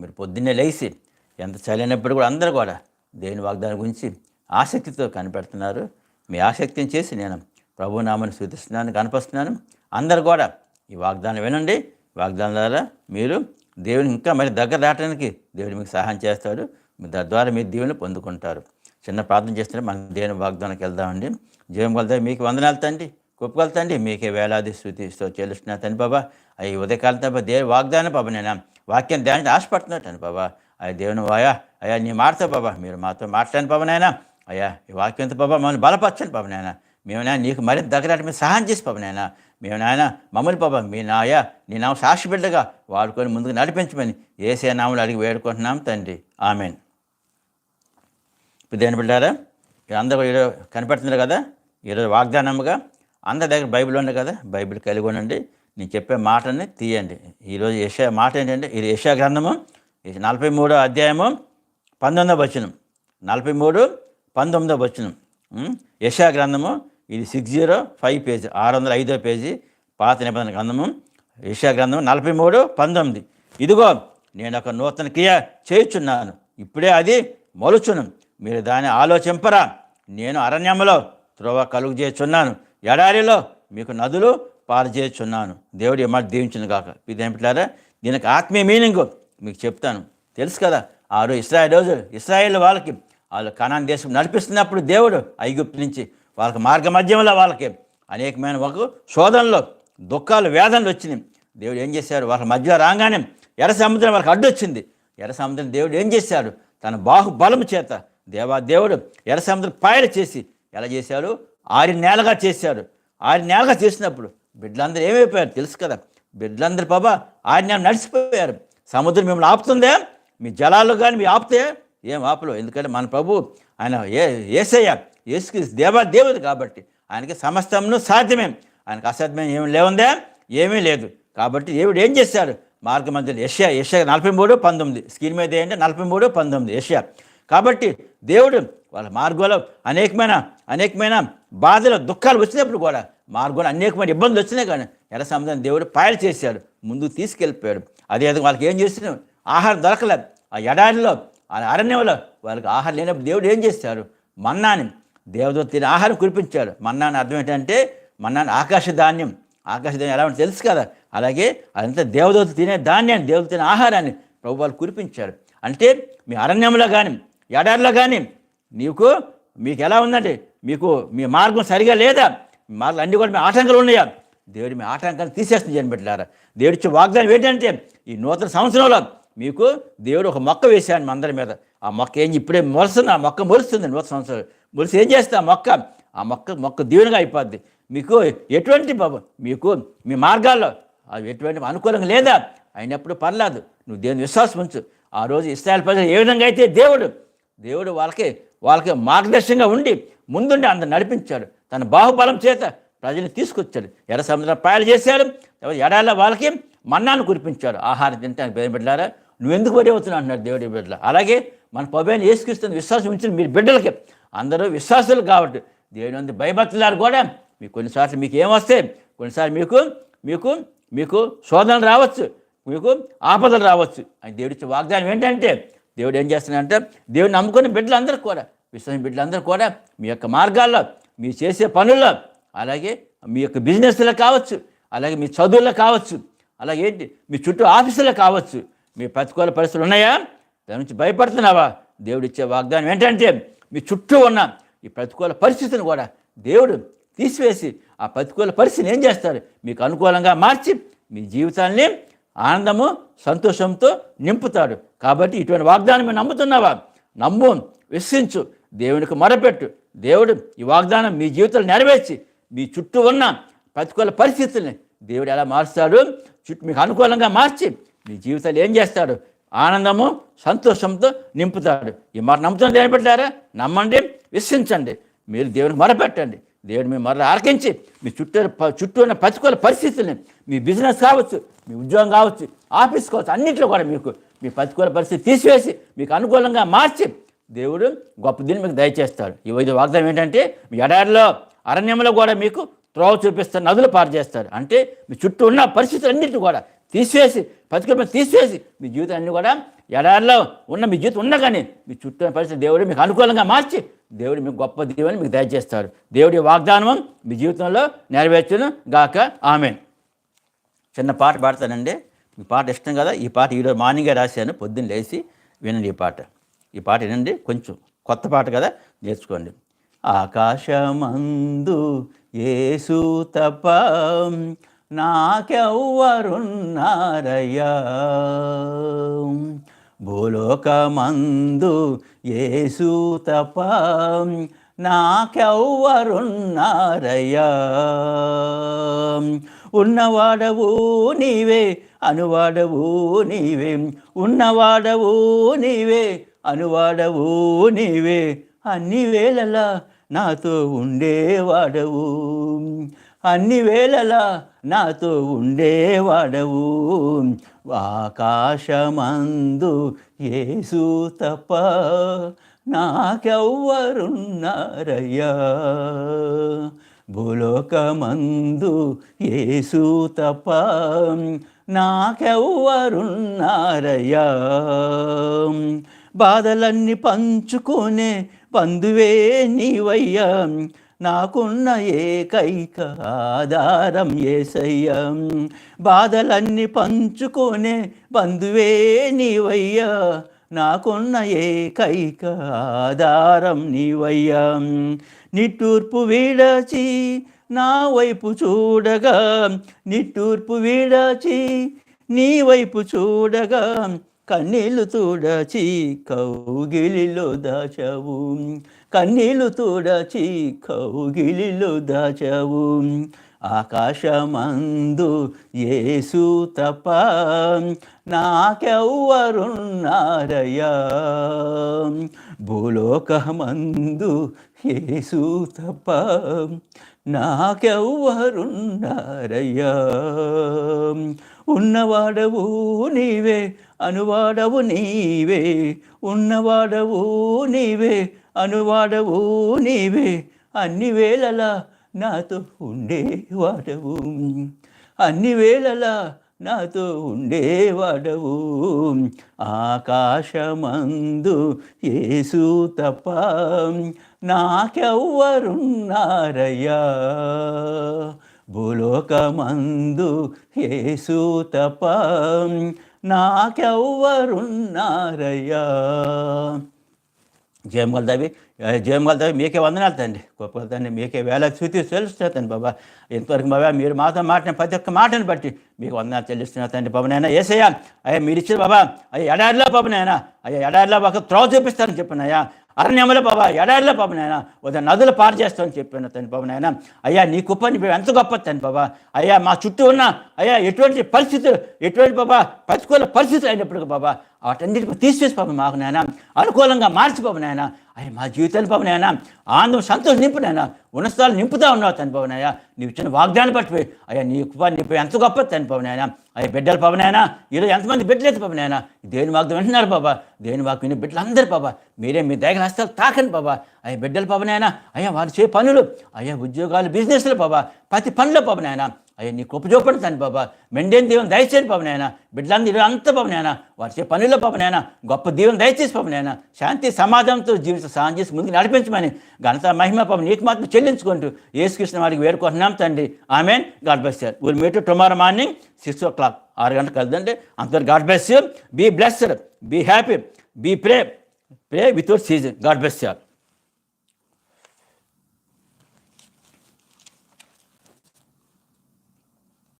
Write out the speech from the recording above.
మీరు పొద్దున్నే లేచి ఎంత చలినప్పుడు కూడా అందరూ కూడా దేవుని వాగ్దానం గురించి ఆసక్తితో కనిపెడుతున్నారు. మీ ఆసక్తిని చేసి నేను ప్రభునామని సూచిస్తున్నాను కనిపిస్తున్నాను అందరు కూడా ఈ వాగ్దానం వినండి. వాగ్దానం ద్వారా మీరు దేవుని ఇంకా మరి దగ్గర దాటడానికి దేవుడు మీకు సహాయం చేస్తాడు. మీ తద్వారా మీరు దేవుని పొందుకుంటారు. చిన్న ప్రార్థన చేస్తే మనం దేవుని వాగ్దానానికి వెళ్దామండి. జీవం వెళ్తే మీకు వందనాలు తండ్రి. గొప్పగలుగుతండి మీకే వేలాది స్థుతిస్తూ చెల్లిస్తున్నా తండ్రి బాబా. అవి ఉదయకాలం తప్ప దేవుని వాగ్దానం బాబా నేను వాక్యం ధ్యానికి ఆశపడుతున్నట్టు బాబా అయ్యా దేవుని వాయా అయ్యా నీ మాటతో బాబా మీరు మాతో మాట్లాడిన బాబా నాయన. అయ్యా ఈ వాక్యంతో బాబా మమ్మల్ని బలపరచండి బాబా నాయన. మేము నాయన నీకు మరింత దగ్గర మీరు సహాయం చేసి బాబా నాయన. మేము నాయన మమ్మల్ని బాబా మీ నాయా నీ నామ సాక్షి బిడ్డగా వాడుకొని ముందుకు నడిపించమని ఏసే నామలు అడిగి వేడుకుంటున్నాం తండ్రి. ఆమెన్. ఇప్పుడు దేని బిడ్డారా అందరూ ఈరోజు కనపడుతున్నారు కదా ఈరోజు వాగ్దానముగా అందరి దగ్గర బైబిల్ ఉంది కదా బైబిల్ కలిగి ఉండండి. నేను చెప్పే మాటని తీయండి. ఈరోజు యశా మాట ఏంటంటే ఇది యశా గ్రంథము ఇది నలభై మూడో అధ్యాయము పంతొమ్మిదో వచనం. నలభై మూడు పంతొమ్మిదో వచనం. యశా గ్రంథము ఇది సిక్స్ జీరో ఫైవ్ పేజీ ఆరు వందల ఐదో పేజీ పాత నిబంధన గ్రంథము. యశా గ్రంథము నలభై మూడు పంతొమ్మిది. ఇదిగో నేను ఒక నూతన క్రియ చేయుచున్నాను. ఇప్పుడే అది మొలుచును. మీరు దాన్ని ఆలోచింపరా. నేను అరణ్యంలో త్రోవ కలుగు చేస్తున్నాను ఎడారిలో మీకు నదులు పాలు దేవుడు ఏమాట దీవించిన కాక ఇదేమిటారా దీనికి ఆత్మీయ మీనింగ్ మీకు చెప్తాను. తెలుసు కదా ఆ రోజు ఇస్రాయల్ రోజు ఇస్రాయేల్ వాళ్ళకి వాళ్ళు కణాన్ దేశం నడిపిస్తున్నప్పుడు దేవుడు ఐగుప్తు నుంచి వాళ్ళకి మార్గ మధ్యంలో వాళ్ళకి అనేకమైన ఒక శోధనలో దుఃఖాలు వేదనలు వచ్చినాయి. దేవుడు ఏం చేశారు? వాళ్ళ మధ్యలో రాగానే ఎర్ర సముద్రం వాళ్ళకి అడ్డు వచ్చింది. ఎర్ర సముద్రం దేవుడు ఏం చేశాడు? తన బాహుబలము చేత దేవా దేవుడు ఎర్ర సముద్రం పాయలు చేసి ఎలా చేశాడు? ఆరి నేలగా చేశాడు. ఆరి నేలగా చేసినప్పుడు బిడ్డలందరూ ఏమైపోయారు? తెలుసు కదా. బిడ్డలందరూ బాబా ఆరు నడిచిపోయారు. సముద్రం మిమ్మల్ని ఆపుతుందే? మీ జలాలు కానీ మీ ఆపితే ఏం ఆపలో ఎందుకంటే మన ప్రభు ఆయన ఏ ఏసయ్య యేసుకి దేవా దేవుడు కాబట్టి ఆయనకి సమస్తమును సాధ్యమే. ఆయనకు అసాధ్యం ఏమి లేవుందే? ఏమీ లేదు. కాబట్టి దేవుడు ఏం చేశాడు? మార్గ మధ్యలో యష్యా యష్యా నలభై మూడు పంతొమ్మిది. స్క్రీన్ మీద ఏంటంటే నలభై మూడు పంతొమ్మిది. యష్యా కాబట్టి దేవుడు వాళ్ళ మార్గంలో అనేకమైన అనేకమైన బాధలు దుఃఖాలు వచ్చినప్పుడు కూడా మార్గంలో అనేకమైన ఇబ్బందులు వచ్చినాయి కానీ ఎర్ర సముద్రం దేవుడు పాయలు చేశాడు ముందుకు తీసుకెళ్ళిపోయాడు. అదే వాళ్ళకి ఏం చేస్తున్నాం ఆహారం దొరకలేదు. ఆ ఎడారిలో ఆ అరణ్యంలో వాళ్ళకి ఆహారం లేనప్పుడు దేవుడు ఏం చేశాడు? మన్నాని దేవుడు తిని ఆహారం కురిపించాడు. మన్నాని అర్థం ఏంటంటే మన్నాని ఆకాశ ధాన్యం. ఆకాశ ధాన్యం ఎలా ఉంటుంది తెలుసు కదా? అలాగే అదంతా దేవదూత తినే ధాన్యాన్ని దేవుడు తినే ఆహారాన్ని ప్రభు వాళ్ళు కురిపించాడు అంటే మీ అరణ్యంలో కానీ ఎడారిలో కానీ నీకు మీకు ఎలా ఉందంటే మీకు మీ మార్గం సరిగా లేదా? మార్గం అన్నీ కూడా మీ ఆటంకాలు ఉన్నాయా? దేవుడు మీ ఆటంకాలు తీసేస్తుంది చేయని పెట్టారా దేవుడి ఇచ్చే వాగ్దానం ఏంటంటే ఈ నూతన సంవత్సరంలో మీకు దేవుడు ఒక మొక్క వేశాను మీ అందరి మీద. ఆ మొక్క ఏం ఇప్పుడే మొలుస్తుంది ఆ మొక్క మొలుస్తుంది నూతన సంవత్సరం. మొలిసి ఏం చేస్తే ఆ మొక్క? ఆ మొక్క మొక్క దీవెనగా అయిపోద్ది. మీకు ఎటువంటి బాబు మీకు మీ మార్గాల్లో అవి ఎటువంటి అనుకూలంగా లేదా? అయినప్పుడు పర్లేదు. నువ్వు దేవుని విశ్వాసం ఉంచు. ఆ రోజు ఇస్రాయల్ ప్రజలు ఏ విధంగా అయితే దేవుడు దేవుడు వాళ్ళకి వాళ్ళకి మార్గదర్శకంగా ఉండి ముందుండి అందరు నడిపించాడు. తన బాహుబలం చేత ప్రజల్ని తీసుకొచ్చాడు. ఎర్ర సముద్రం పాయలు చేశాడు. ఎడాల వాళ్ళకి మన్నాను కురిపించాడు. ఆహారం తింటానికి పేరు బిడ్డారా నువ్వు ఎందుకు వరి అవుతున్నావు అంటున్నాడు దేవుడి బిడ్డలు. అలాగే మన పబైని ఏసుక్రీస్తుని విశ్వాసం ఉంచిన మీరు బిడ్డలకి అందరూ విశ్వాసులు కాబట్టి దేవుని ఉంది భయభక్తులారు కూడా మీకు కొన్నిసార్లు మీకు ఏమొస్తే కొన్నిసార్లు మీకు మీకు మీకు శోధనలు రావచ్చు. మీకు ఆపదలు రావచ్చు. అని దేవుడిచ్చే వాగ్దానం ఏంటంటే దేవుడు ఏం చేస్తున్నాడంటే దేవుడిని నమ్ముకునే బిడ్డలందరూ కూడా విశ్వాసం బిడ్డలందరూ కూడా మీ యొక్క మార్గాల్లో మీరు చేసే పనుల్లో అలాగే మీ యొక్క బిజినెస్లో కావచ్చు అలాగే మీ చదువుల్లో కావచ్చు అలాగే ఏంటి మీ చుట్టూ ఆఫీసులో కావచ్చు మీ ప్రతికూల పరిస్థితులు ఉన్నాయా? దాని నుంచి భయపడుతున్నావా? దేవుడు ఇచ్చే వాగ్దానం ఏంటంటే మీ చుట్టూ ఉన్న ఈ ప్రతికూల పరిస్థితిని కూడా దేవుడు తీసివేసి ఆ ప్రతికూల పరిస్థితిని ఏం చేస్తారు? మీకు అనుకూలంగా మార్చి మీ జీవితాన్ని ఆనందము సంతోషంతో నింపుతాడు. కాబట్టి ఇటువంటి వాగ్దానం మీరు నమ్ముతున్నావా? నమ్ము విశ్వించు దేవునికి మొరపెట్టు. దేవుడు ఈ వాగ్దానం మీ జీవితంలో నెరవేర్చి మీ చుట్టూ ఉన్న ప్రతికూల పరిస్థితుల్ని దేవుడు ఎలా మారుస్తాడు? చుట్టూ మీకు అనుకూలంగా మార్చి మీ జీవితాలు ఏం చేస్తాడు? ఆనందము సంతోషంతో నింపుతాడు. ఈ మాట నమ్ముతున్న దేని పెట్టారా నమ్మండి విశ్వించండి మీరు దేవునికి మొరపెట్టండి. దేవుడు మీ మరల ఆలకించి మీ చుట్టూ ప- చుట్టూ ఉన్న ప్రతికూల పరిస్థితుల్ని మీ బిజినెస్ కావచ్చు మీ ఉద్యోగం కావచ్చు ఆఫీస్ కావచ్చు అన్నింటిలో కూడా మీకు మీ ప్రతికూల పరిస్థితి తీసివేసి మీకు అనుకూలంగా మార్చి దేవుడు గొప్ప దీన్ని మీకు దయచేస్తాడు. ఈ వైద్య వాగ్దానం ఏంటంటే మీ ఎడారిలో అరణ్యంలో కూడా మీకు త్రోవ చూపిస్తారు నదులు పారు చేస్తారు అంటే మీ చుట్టూ ఉన్న పరిస్థితులన్నింటినీ కూడా తీసివేసి ప్రతికూల తీసివేసి మీ జీవితాన్ని కూడా ఎడారిలో ఉన్న మీ జీవితం ఉన్నా కానీ మీ చుట్టూ ఉన్న పరిస్థితి దేవుడు మీకు అనుకూలంగా మార్చి దేవుడు మీకు గొప్ప దీవెని మీకు దయచేస్తారు దేవుడి వాగ్దానం మీ జీవితంలో నెరవేర్చును గాక. ఆమెన్. చిన్న పాట పాడతానండి. ఈ పాట ఇష్టం కదా? ఈ పాట ఈరోజు మార్నింగే రాశాను పొద్దున్న లేచి వినండి ఈ పాట. ఈ పాట వినండి కొంచెం కొత్త పాట కదా? నేర్చుకోండి. ఆకాశమందు ఏసు తప నాకెవ్వరున్నారయ్యా? భూలోకమందు ఏసు తప నాకెవ్వరున్నారయ్యా? ఉన్నవాడవు నీవే అనువాడవు నీవే. ఉన్నవాడవు నీవే. అనువాడవు నీవే. అన్ని వేళలా నాతో ఉండేవాడవు. అన్ని వేళలా నాతో ఉండేవాడవు. ఆకాశమందు ఏసు తప్ప నాకెవ్వరున్నారయ్యా. భూలోకమందు ఏసు తప్ప నాకెవ్వరున్నారయ్యా? బాధలన్నీ పంచుకునే బంధువే నీవయ్యా. నాకున్న ఏకైక ఆధారం ఏసయ్యా. బాధలన్నీ పంచుకునే బంధువే నీవయ్యా. నాకున్న ఏకైక ఆధారం నీవయ్యా. నిట్టూర్పు వీడచి నా వైపు చూడగా నిట్టూర్పు వీడాచి నీ వైపు చూడగా కన్నీళ్ళు తూడచి కౌగిలిలో దాచావు. కన్నీళ్ళు తూడచి కౌగిలిలో దాచావు. ఆకాశమందు యేసు తప నాకెవ్వరున్నారయ్యా? భూలోకమందు యేసు తప నాకెవ్వరున్నారయ్యా? ఉన్నవాడవు నీవే అనువాడవు నీవే ఉన్నవాడవు నీవే అనువాడవు నీవే అన్ని వేళలా నాతో ఉండేవాడవు. అన్ని వేళలా నాతో ఉండేవాడవు. ఆకాశమందు యేసు తప్ప నాకెవ్వరున్నారయ్యా? భూలోకమందు యేసు తప్ప నాకెవ్వరున్నారయ్యా? జయమగల దేవి జయమగల దేవి మీకే వందనాలు తండ్రి. గొప్ప తండ్రి మీకే వేల స్థుతి తెలుస్తున్నా బాబా. ఇంతవరకు బాబా మీరు మాతో మాట్లాడిన ప్రతి ఒక్క మాటను బట్టి మీకు వందనాలు చెల్లిస్తున్నా తండ్రి బాబు నాయన. ఏసయ్యా అయ్యా మీరు ఇచ్చిన బాబా అయ్యా ఎడారిలో బాబు నాయన అయ్యా ఎడారిలో ఒక త్రోవ చూపిస్తారని చెప్పినాయా అరణ్యముల బాబా ఎడారిలో బాబు నాయన ఉదయం నదులు పారు చేస్తామని చెప్పాను తండ్రి బాబు నాయన. అయ్యా నీ కుప్పని ఎంత గొప్ప తండ్రి బాబా. అయ్యా మా చుట్టూ ఉన్న అయ్యా ఎటువంటి పరిస్థితులు ఎటువంటి బాబా ప్రతికూల పరిస్థితులు అయినప్పటికీ బాబా వాటన్నిటిని తీసివేసి పాపం మాకు నాయన. అనుకూలంగా మార్చి నాయన. అయ్యా మా జీవితాన్ని పాపం నాయన. ఆనందం సంతోషం నింపు నాయన. ఉన్నతాలు నింపుతా ఉన్నావు తన బాబు నీవు ఇచ్చిన వాగ్దానం పట్టిపోయి అయ్యా నీ కృప నీపై ఎంత గొప్ప తండ్రి పవనాయన నాయన. అయ్యా బిడ్డలు పవనాయన ఈరోజు ఎంతమంది బిడ్డలేదు పాప దేని వాగ్దం వింటున్నారు బాబా. దేని వాక్ విని బిడ్డలు అందరు బాబా. మీరే మీ దగ్గర హస్తాలు తాకండి బాబా. అయ్యా బిడ్డలు పవనాయన అయ్యా వారు చే పనులు. అయ్యా ఉద్యోగాలు బిజినెస్లు బాబా. ప్రతి పనులు పవనాయన అయ్యా నీ కృప చూపండి తండ్రి బాబా. మెండేని దీవెన దయచేసి పాప నాయన. బిడ్డలందరూ అంత పాప నాయన. వారి చే పనుల్లో పాప నాయన. గొప్ప దీవెన దయచేసి పాప నాయన. శాంతి సమాధానంతో జీవిత సాయం చేసి ముందుకు నడిపించమని ఘనత మహిమ పాపం నీకు మాత్రం చెల్లించుకుంటూ యేసుకృష్ణ వారికి వేడుకుంటున్నాం తండ్రి. Amen. God bless sir will meet tomorrow morning six o'clock ఆరు గంటలకు కలదండి అంతవరకు God bless be blessed be happy be pray pray without ceasing God bless sir